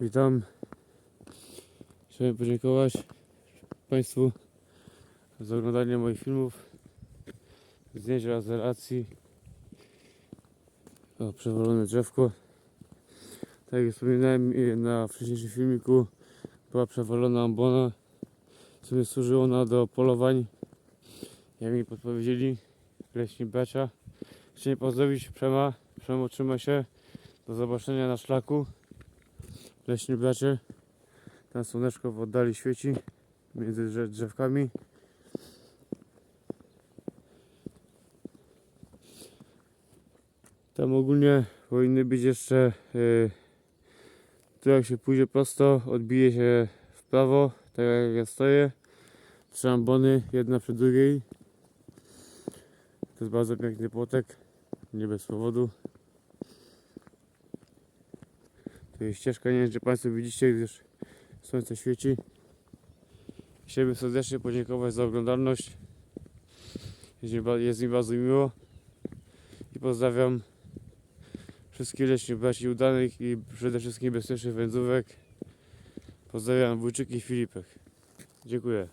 Witam. Chciałem podziękować Państwu za oglądanie moich filmów, zdjęć oraz relacji. O, przewalone drzewko. Tak jak wspominałem na wcześniejszym filmiku, była przewalona ambona. W sumie służy ona do polowań. Jak mi podpowiedzieli, leśni Becza. Chciałem pozdrowić Przema. Przemo trzyma się. Do zobaczenia na szlaku. Leśni Bracie. Tam słoneczko w oddali świeci między drze- drzewkami. Tam ogólnie powinny być jeszcze yy, tu jak się pójdzie prosto, odbije się w prawo, tak jak ja stoję. Trzy ambony, jedna przy drugiej. To jest bardzo piękny płotek, nie bez powodu. Tu jest ścieżka, nie wiem czy Państwo widzicie, gdyż słońce świeci. Chciałbym serdecznie podziękować za oglądalność. Jest mi, bardzo miło. I pozdrawiam wszystkich leśnych braci udanych i przede wszystkim bezpiecznych wędrówek. Pozdrawiam Wójczyk i Filipek. Dziękuję.